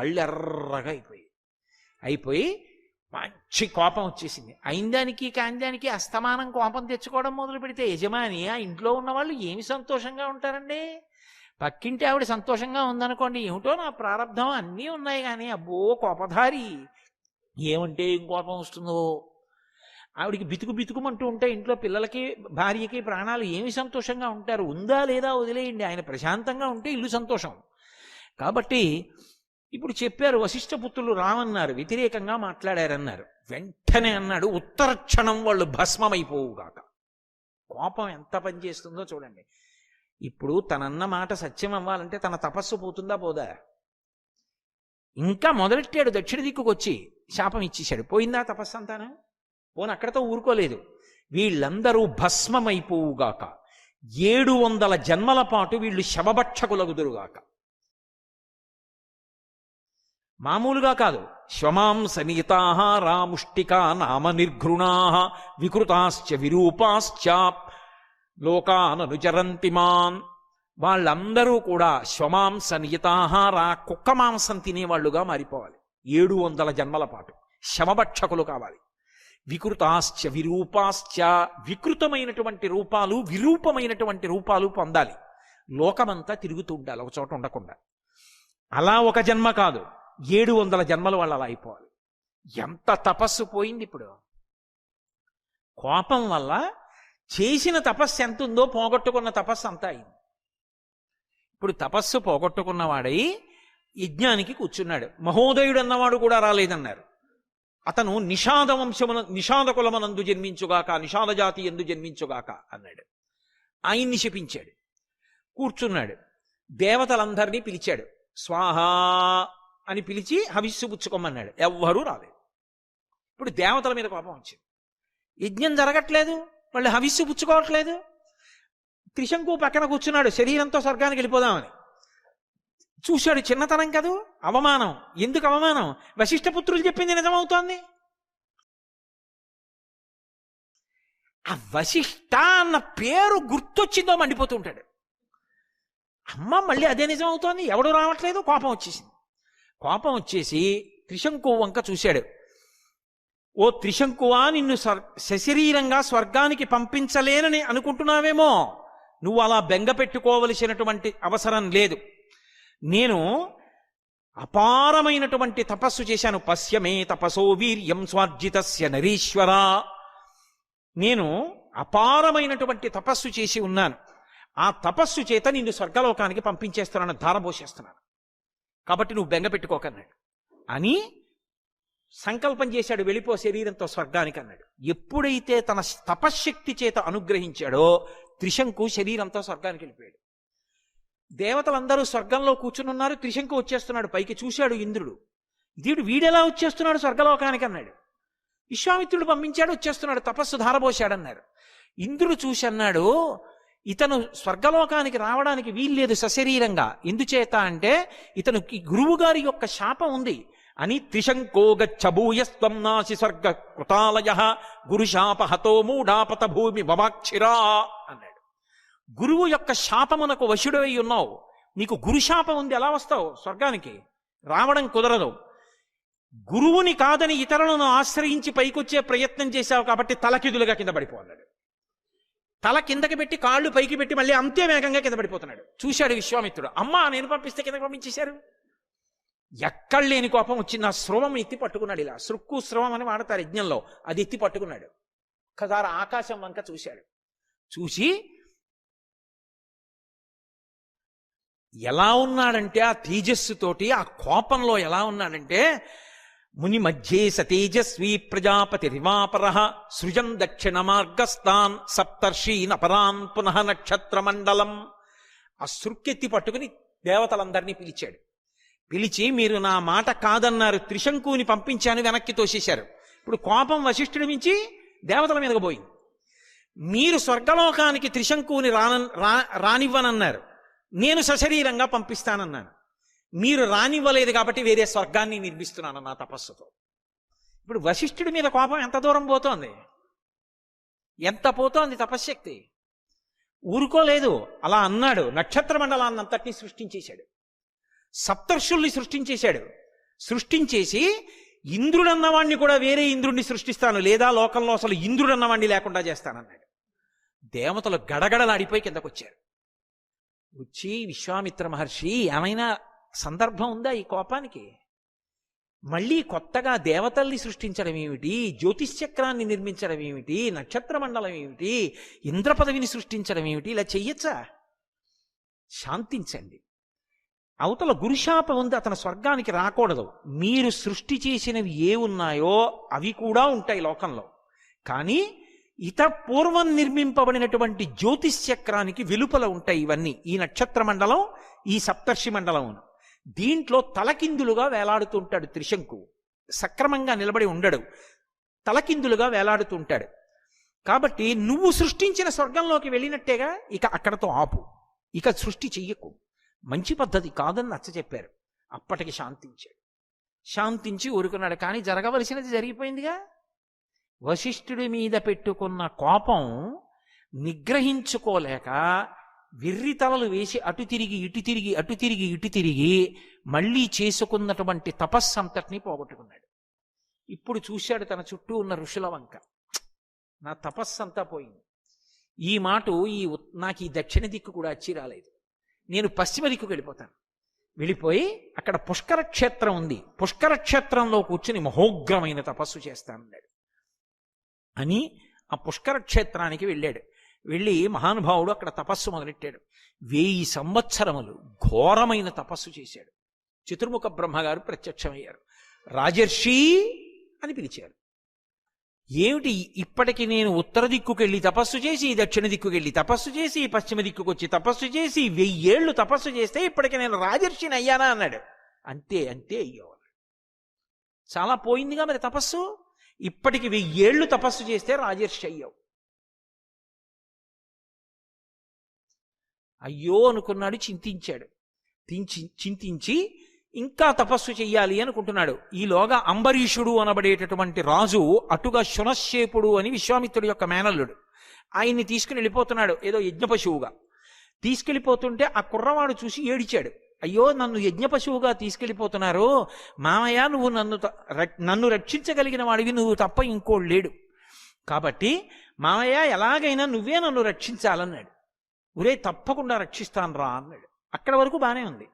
కళ్ళు ఎర్రగా అయిపోయి అయిపోయి మంచి కోపం వచ్చేసింది. అయిందానికి కాందానికి అస్తమానం కోపం తెచ్చుకోవడం మొదలు పెడితే యజమాని ఆ ఇంట్లో ఉన్న వాళ్ళు ఏమి సంతోషంగా ఉంటారండి? పక్కింటి ఆవిడ సంతోషంగా ఉందనుకోండి ఏమిటో నా ప్రారంధం అన్నీ ఉన్నాయి కానీ అబ్బో కోపధారి. ఏమంటే ఏం కోపం వస్తుందో? ఆవిడికి బితుకు బితుకుమంటూ ఉంటే ఇంట్లో పిల్లలకి భార్యకి ప్రాణాలు ఏమి సంతోషంగా ఉంటారు? ఉందా లేదా వదిలేయండి. ఆయన ప్రశాంతంగా ఉంటే ఇల్లు సంతోషం. కాబట్టి ఇప్పుడు చెప్పారు వశిష్ఠపుత్రులు రామన్నారు వ్యతిరేకంగా మాట్లాడారన్నారు. వెంటనే అన్నాడు ఉత్తర క్షణం వాళ్ళు భస్మమైపోవుగాక. కోపం ఎంత పనిచేస్తుందో చూడండి. ఇప్పుడు తనన్న మాట సత్యం అవ్వాలంటే తన తపస్సు పోతుందా పోదా? ఇంకా మొదలెట్టాడు దక్షిణ దిక్కుకు వచ్చి శాపం ఇచ్చేశాడు. పోయిందా తపస్సు అంతాను? పోను అక్కడతో ఊరుకోలేదు. వీళ్ళందరూ భస్మమైపోవుగాక. ఏడు వందల జన్మల పాటు వీళ్ళు శవభక్షకులగుదురుగాక. మామూలుగా కాదు. శ్వమాం నీతా రాముష్టికా నామ నిర్ఘృణా వికృతాశ్చ విరూపాశ్చ లోకాననుచరంతి మాన్ వాళ్ళందరూ కూడా శ్వమాం నియతాహార కుక్క మాంసం తినేవాళ్ళుగా మారిపోవాలి. ఏడు వందల జన్మల పాటు శమభక్షకులు కావాలి. వికృతాశ్చ విరూపాశ్చ వికృతమైనటువంటి రూపాలు విరూపమైనటువంటి రూపాలు పొందాలి. లోకమంతా తిరుగుతూ ఉండాలి ఒక చోట ఉండకుండా. అలా ఒక జన్మ కాదు. ఏడు వందల జన్మలు వాళ్ళు అలా అయిపోవాలి. ఎంత తపస్సు పోయింది ఇప్పుడు? కోపం వల్ల చేసిన తపస్సు ఎంత ఉందో పోగొట్టుకున్న తపస్సు అంతా అయింది. ఇప్పుడు తపస్సు పోగొట్టుకున్నవాడై యజ్ఞానికి కూర్చున్నాడు. మహోదయుడు అన్నవాడు కూడా రాలేదన్నారు. అతను నిషాద వంశమున నిషాద కులమనందు జన్మించుగాక నిషాద జాతి ఎందు జన్మించుగాక అన్నాడు. ఆయన్ని శపించాడు. కూర్చున్నాడు. దేవతలందరినీ పిలిచాడు. స్వాహా! అని పిలిచి హవిస్సు పుచ్చుకోమన్నాడు ఎవ్వరూ రాలేదు. ఇప్పుడు దేవతల మీద కోపం వచ్చింది. యజ్ఞం జరగట్లేదు మళ్ళీ హవిస్సు పుచ్చుకోవట్లేదు త్రిశంకు పక్కన కూర్చున్నాడు శరీరంతో స్వర్గానికి వెళ్ళిపోదామని. చూశాడు చిన్నతనం కదూ? అవమానం. ఎందుకు అవమానం? వశిష్ఠపుత్రులు చెప్పింది నిజమవుతోంది. ఆ వశిష్ఠ అన్న పేరు గుర్తొచ్చిందో మండిపోతూ ఉంటాడు. అమ్మ మళ్ళీ అదే నిజం అవుతోంది ఎవడు రావట్లేదు కోపం వచ్చేసింది. కోపం వచ్చేసి త్రిశంకు వంక చూశాడు. ఓ త్రిశంకువా నిన్ను సశరీరంగా స్వర్గానికి పంపించలేనని అనుకుంటున్నావేమో? నువ్వు అలా బెంగ పెట్టుకోవలసినటువంటి అవసరం లేదు. నేను అపారమైనటువంటి తపస్సు చేశాను. పశ్యమే తపసో వీర్యం స్వార్జితస్య నరీశ్వర. నేను అపారమైనటువంటి తపస్సు చేసి ఉన్నాను. ఆ తపస్సు చేత నిన్ను స్వర్గలోకానికి పంపించేస్తున్నాను ధారపోసేస్తున్నాను కాబట్టి నువ్వు బెంగ పెట్టుకోకన్నాడు. అని సంకల్పం చేశాడు వెళ్ళిపో శరీరంతో స్వర్గానికి అన్నాడు. ఎప్పుడైతే తన తపశ్శక్తి చేత అనుగ్రహించాడో త్రిశంకు శరీరంతో స్వర్గానికి వెళ్ళిపోయాడు. దేవతలందరూ స్వర్గంలో కూర్చునున్నారు త్రిశంకు వచ్చేస్తున్నాడు పైకి చూశాడు ఇంద్రుడు. దీడు వీడెలా వచ్చేస్తున్నాడు స్వర్గలోకానికి అన్నాడు. విశ్వామిత్రుడు పంపించాడు వచ్చేస్తున్నాడు తపస్సు ధారబోశాడన్నారు. ఇంద్రుడు చూసి అన్నాడు ఇతను స్వర్గలోకానికి రావడానికి వీల్లేదు సశరీరంగా. ఎందుచేత అంటే ఇతనికి గురువు గారి యొక్క శాపం ఉంది. అని త్రిశంకో గచ్చభూయస్వం నాసి స్వర్గ కృతాలయ గురుశాప హతో మూఢాపత భూమి మమాక్షిరా అన్నాడు. గురువు యొక్క శాపమునకు వశుడై ఉన్నావు. నీకు గురుశాపం ఉంది ఎలా వస్తావు? స్వర్గానికి రావడం కుదరదు. గురువుని కాదని ఇతరులను ఆశ్రయించి పైకొచ్చే ప్రయత్నం చేశావు కాబట్టి తలకిదులుగా కింద పడిపోన్నాడు తల కిందకి పెట్టి కాళ్ళు పైకి పెట్టి మళ్ళీ అంతే వేగంగా కింద పడిపోతున్నాడు. చూశాడు విశ్వామిత్రుడు. అమ్మ నేను పంపిస్తే కింద పంపించేశారు? ఎక్కడ లేని కోపం వచ్చింది. ఆ స్రవం ఎత్తి పట్టుకున్నాడు ఇలా. సృక్కు స్రవం అని వాడతారు యజ్ఞంలో. అది ఎత్తి పట్టుకున్నాడు. ఒక్కసారి ఆకాశం వంక చూశాడు. చూసి ఎలా ఉన్నాడంటే ఆ తేజస్సుతోటి ఆ కోపంలో ఎలా ఉన్నాడంటే ముని మధ్యే సతేజస్వీ ప్రజాపతి రివాపర సృజం దక్షిణ మార్గస్థాన్ సప్తర్షీన్ అపరాన్ పునః నక్షత్రమండలం. ఆ సృక్కెత్తి పట్టుకుని దేవతలందరినీ పిలిచాడు. పిలిచి మీరు నా మాట కాదన్నారు త్రిశంకుని పంపించాను వెనక్కి తోసేశారు. ఇప్పుడు కోపం వశిష్ఠుడి మించి దేవతల మీదకు పోయింది. మీరు స్వర్గలోకానికి త్రిశంకుని రాన రా రానివ్వనన్నారు. నేను సశరీరంగా పంపిస్తానన్నాను. మీరు రానివ్వలేదు కాబట్టి వేరే స్వర్గాన్ని నిర్మిస్తున్నాను నా తపస్సుతో. ఇప్పుడు వశిష్ఠుడి మీద కోపం ఎంత దూరం పోతోంది? ఎంత పోతోంది తపశ్శక్తి? ఊరుకోలేదు. అలా అన్నాడు. నక్షత్ర మండలాన్నంతటినీ సృష్టించేశాడు. సప్తర్షుల్ని సృష్టించేశాడు. సృష్టించేసి ఇంద్రుడన్నవాణ్ణి కూడా వేరే ఇంద్రుడిని సృష్టిస్తాను. లేదా లోకంలో అసలు ఇంద్రుడన్నవాణ్ణి లేకుండా చేస్తానన్నాడు. దేవతలు గడగడలాడిపోయి కిందకొచ్చారు. వచ్చి విశ్వామిత్ర మహర్షి ఏమైనా సందర్భం ఉందా ఈ కోపానికి? మళ్ళీ కొత్తగా దేవతల్ని సృష్టించడం ఏమిటి? జ్యోతిష్చక్రాన్ని నిర్మించడం ఏమిటి? నక్షత్ర మండలం ఏమిటి? ఇంద్ర పదవిని సృష్టించడం ఏమిటి? ఇలా చెయ్యొచ్చా? శాంతించండి. అవతల గురుశాపం ఉంది అతను స్వర్గానికి రాకూడదు. మీరు సృష్టి చేసినవి ఏ ఉన్నాయో అవి కూడా ఉంటాయి లోకంలో. కానీ ఇత పూర్వం నిర్మింపబడినటువంటి జ్యోతిష్ చక్రానికి వెలుపల ఉంటాయి ఇవన్నీ. ఈ నక్షత్ర మండలం ఈ సప్తర్షి మండలం దీంట్లో తలకిందులుగా వేలాడుతుంటాడు త్రిశంకు. సక్రమంగా నిలబడి ఉండడు. తలకిందులుగా వేలాడుతుంటాడు. కాబట్టి నువ్వు సృష్టించిన స్వర్గంలోకి వెళ్ళినట్టేగా ఇక అక్కడతో ఆపు. ఇక సృష్టి చెయ్యకు. మంచి పద్ధతి కాదని నచ్చ చెప్పారు. అప్పటికి శాంతించాడు. శాంతించి ఊరుకున్నాడు. కానీ జరగవలసినది జరిగిపోయిందిగా. వశిష్ఠుడి మీద పెట్టుకున్న కోపం నిగ్రహించుకోలేక విర్రి తలలు వేసి అటు తిరిగి ఇటు తిరిగి అటు తిరిగి ఇటు తిరిగి మళ్ళీ చేసుకున్నటువంటి తపస్సు అంతటిని పోగొట్టుకున్నాడు. ఇప్పుడు చూశాడు తన చుట్టూ ఉన్న ఋషుల వంక. నా తపస్సంతా పోయింది. ఈ మాట ఈ నాకు ఈ దక్షిణ దిక్కు కూడా వచ్చి రాలేదు. నేను పశ్చిమ దిక్కుకు వెళ్ళిపోతాను. వెళ్ళిపోయి అక్కడ పుష్కర క్షేత్రం ఉంది. పుష్కర క్షేత్రంలో కూర్చుని మహోగ్రమైన తపస్సు చేస్తానన్నాడు అని ఆ పుష్కర క్షేత్రానికి వెళ్ళాడు. వెళ్ళి మహానుభావుడు అక్కడ తపస్సు మొదలెట్టాడు. వెయ్యి సంవత్సరములు ఘోరమైన తపస్సు చేశాడు. చతుర్ముఖ బ్రహ్మగారు ప్రత్యక్షమయ్యారు. రాజర్షి అని పిలిచారు. ఏమిటి ఇప్పటికి నేను ఉత్తర దిక్కుకెళ్ళి తపస్సు చేసి దక్షిణ దిక్కుకెళ్ళి తపస్సు చేసి పశ్చిమ దిక్కుకు వచ్చి తపస్సు చేసి వెయ్యేళ్ళు తపస్సు చేస్తే ఇప్పటికి నేను రాజర్షిని అయ్యానా అన్నాడు. అంతే అంతే అయ్యో చాలా పోయిందిగా మరి తపస్సు? ఇప్పటికి వెయ్యేళ్ళు తపస్సు చేస్తే రాజర్షి అయ్యావు. అయ్యో అనుకున్నాడు చింతించాడు. తించి చింతించి ఇంకా తపస్సు చెయ్యాలి అనుకుంటున్నాడు. ఈలోగా అంబరీషుడు అనబడేటటువంటి రాజు అటుగా శునశ్చేపుడు అని విశ్వామిత్రుడి యొక్క మేనల్లుడు. ఆయన్ని తీసుకుని వెళ్ళిపోతున్నాడు ఏదో యజ్ఞపశువుగా తీసుకెళ్ళిపోతుంటే ఆ కుర్రవాడు చూసి ఏడిచాడు. అయ్యో నన్ను యజ్ఞపశువుగా తీసుకెళ్ళిపోతున్నారు. మామయ్య నువ్వు నన్ను నన్ను రక్షించగలిగిన వాడివి నువ్వు తప్ప ఇంకోడు లేడు. కాబట్టి మామయ్య ఎలాగైనా నువ్వే నన్ను రక్షించాలన్నాడు. ఒరే తప్పకుండా రక్షిస్తాను రా అన్నాడు. అక్కడ వరకు బాగానే ఉంది.